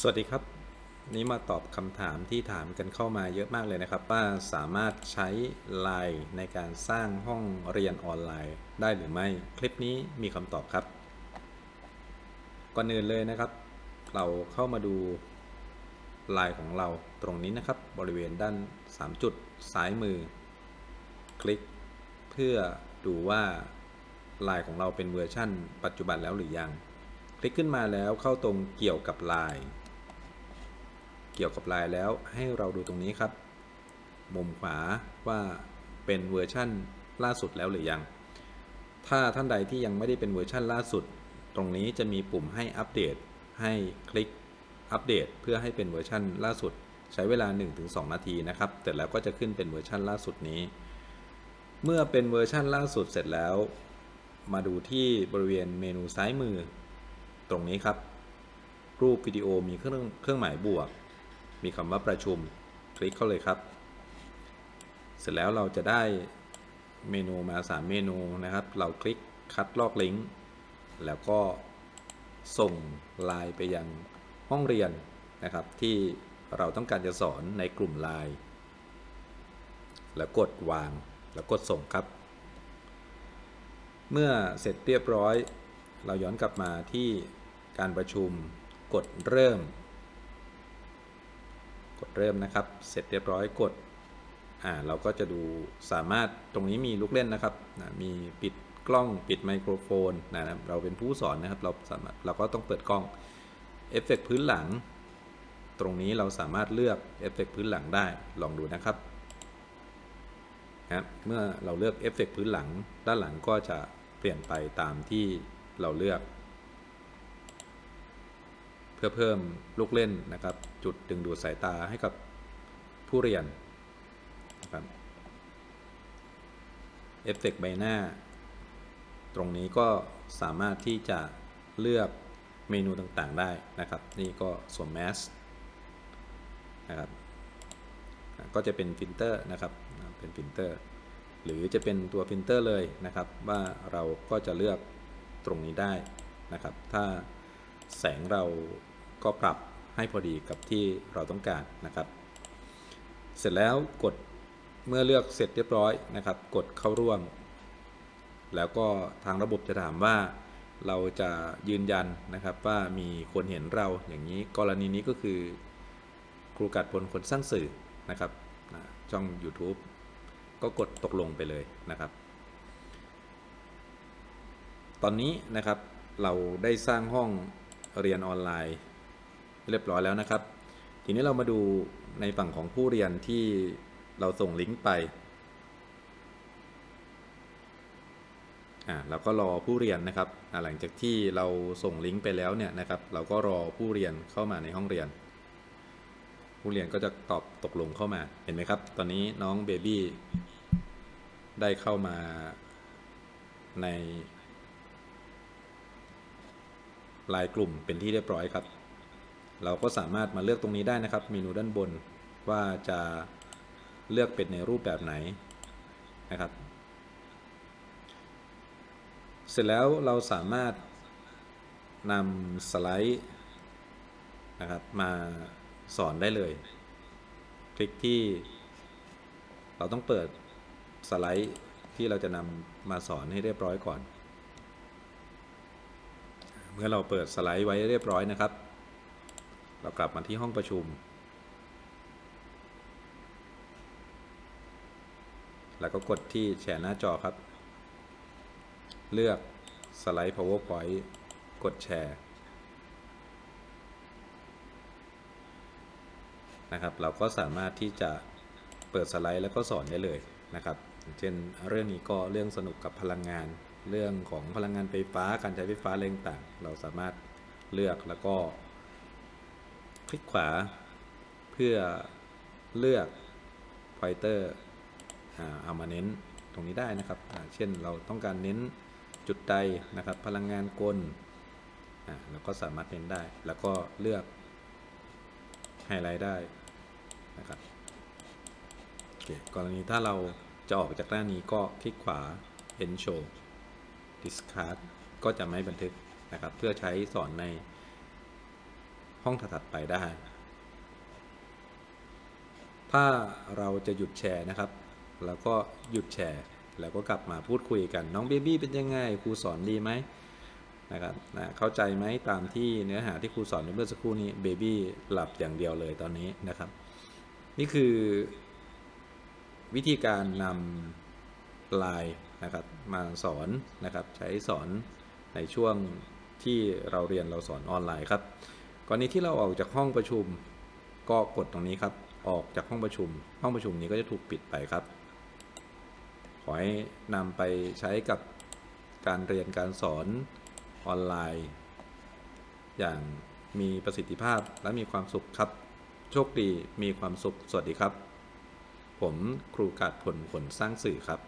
สวัสดีครับ นี้มาตอบคำถามที่ถามกันเข้ามาเยอะมากเลยนะครับ ว่าสามารถใช้ Line ในการสร้างห้องเรียนออนไลน์ได้หรือไม่ คลิปนี้มีคำตอบครับ ก่อนอื่นเลยนะครับ เราเข้ามาดู Line ของเราตรงนี้นะครับ บริเวณด้าน 3 จุดซ้ายมือ คลิกเพื่อดูว่า Line ของเราเป็นเวอร์ชั่น ปัจจุบันแล้วหรือยัง คลิกขึ้นมาแล้วเข้าตรงเกี่ยวกับ Line เกี่ยวกับ Line แล้วให้เราดูตรงนี้ครับ มุมขวาว่าเป็นเวอร์ชั่นล่าสุดแล้วหรือยัง ถ้าท่านใดที่ยังไม่ได้เป็นเวอร์ชั่นล่าสุด ตรงนี้จะมีปุ่มให้อัปเดต ให้คลิกอัปเดต เพื่อให้เป็นเวอร์ชั่นล่าสุด ใช้เวลา 1-2 นาทีนะครับแต่แล้วก็จะขึ้นเป็นเวอร์ชั่นล่าสุดนี้ เมื่อเป็นเวอร์ชั่นล่าสุดเสร็จแล้ว มาดูที่บริเวณเมนูซ้ายมือ ตรงนี้ครับ รูปวิดีโอมีเครื่องเครื่องหมายบวก มีคำว่าประชุม คลิกเข้าเลยครับ เสร็จแล้วเราจะได้เมนูมา 3 เมนูนะครับ เราคลิกคัดลอกลิงก์ แล้วก็ส่งไลน์ไปยังห้องเรียนนะครับ ที่เราต้องการจะสอนในกลุ่มไลน์แล้วกดวาง แล้วกดส่งครับ เมื่อเสร็จเรียบร้อย เราย้อนกลับมาที่การประชุม กดเริ่ม กดเริ่มนะครับ เสร็จเรียบร้อยกดอ่าเราก็จะดูสามารถตรงนี้มีลูกเล่นนะครับนะมีปิดกล้องปิดไมโครโฟนนะครับเราเป็นผู้สอนนะครับเราสามารถเราก็ต้องเปิดกล้องเอฟเฟกพื้นหลัง ตรงนี้เราสามารถเลือกเอฟเฟกพื้นหลังได้ลองดูนะครับนะเมื่อเราเลือกเอฟเฟกพื้นหลัง ด้านหลังก็จะเปลี่ยนไปตามที่เราเลือก เพื่อเพิ่มลูกเล่นนะครับ จุดดึงดูดสายตาให้กับผู้เรียนนะครับเอฟเฟกใบหน้า ตรงนี้ก็สามารถที่จะเลือกเมนูต่างๆได้นะครับ นี่ก็สวมแมสนะครับก็จะเป็นฟิลเตอร์นะครับเป็นฟิลเตอร์หรือจะเป็นตัวฟิลเตอร์เลยนะครับ ว่าเราก็จะเลือกตรงนี้ได้นะครับ ถ้าแสงเรา ก็ปรับให้พอดีกับที่เราต้องการนะครับ เสร็จแล้วกดเมื่อเลือกเสร็จเรียบร้อยนะครับ กดเข้าร่วม แล้วก็ทางระบบจะถามว่าเราจะยืนยันนะครับว่ามีคนเห็นเราอย่างนี้กรณีนี้ก็คือ ครูกัดพลคนสร้างสื่อนะครับช่อง YouTube ก็กดตกลงไปเลยนะครับ ตอนนี้นะครับเราได้สร้างห้องเรียนออนไลน์ เรียบร้อยแล้วนะครับ ทีนี้เรามาดูในฝั่งของผู้เรียนที่เราส่งลิงก์ไปอ่าเราก็รอผู้เรียนนะครับหลังจากที่เราส่งลิงก์ไปแล้วเนี่ยนะครับ เราก็รอผู้เรียนเข้ามาในห้องเรียน ผู้เรียนก็จะตอบตกลงเข้ามาเห็นไหมครับ ตอนนี้น้องเบบี้ได้เข้ามาในลายกลุ่มเป็นที่เรียบร้อยครับ เราก็สามารถมาเลือกตรงนี้ได้นะครับ เมนูด้านบนว่าจะเลือกเป็นในรูปแบบไหนนะครับ เสร็จแล้วเราสามารถนำสไลด์นะครับมาสอนได้เลย คลิกที่เราต้องเปิดสไลด์ที่เราจะนำมาสอนให้เรียบร้อยก่อน เมื่อเราเปิดสไลด์ไว้เรียบร้อยนะครับ เรากลับมาที่ห้องประชุม แล้วก็กดที่แชร์หน้าจอครับ เลือกสไลด์ powerpoint กดแชร์นะครับ เราก็สามารถที่จะเปิดสไลด์แล้วก็สอนได้เลยนะครับ เช่นเรื่องนี้ก็เรื่องสนุกกับพลังงาน เรื่องของพลังงานไฟฟ้า การใช้ไฟฟ้าเรื่องต่าง เราสามารถเลือกแล้วก็ คลิกขวาเพื่อเลือกไฟเตอร์เอามาเน้นตรงนี้ได้นะครับ เช่นเราต้องการเน้นจุดใดนะครับ พลังงานกลเราก็สามารถเน้นได้ แล้วก็เลือกไฮไลท์ได้นะครับกรณีถ้าเราจะออกจากหน้านี้ก็คลิกขวา End Show Discard ก็จะไม่บันทึกนะครับ เพื่อใช้สอนใน ห้องถัดไปได้ ถ้าเราจะหยุดแชร์นะครับ แล้วก็หยุดแชร์ แล้วก็กลับมาพูดคุยกันน้องเบบี้เป็นยังไงครูสอนดีไหมนะครับนะเข้าใจไหมตามที่เนื้อหาที่ครูสอนในเมื่อสักครู่นี้เบบี้หลับอย่างเดียวเลยตอนนี้นะครับ นี่คือวิธีการนำไลน์นะครับมาสอนนะครับใช้สอนในช่วงที่เราเรียนเราสอนออนไลน์ครับ กรณีที่เราออกจากห้องประชุม ก็กดตรงนี้ครับ ออกจากห้องประชุม ห้องประชุมนี้ก็จะถูกปิดไปครับ ขอให้นำไปใช้กับการเรียนการสอนออนไลน์ อย่างมีประสิทธิภาพและมีความสุขครับ โชคดีมีความสุข สวัสดีครับ ผมครูกาดผลผลสร้างสื่อครับ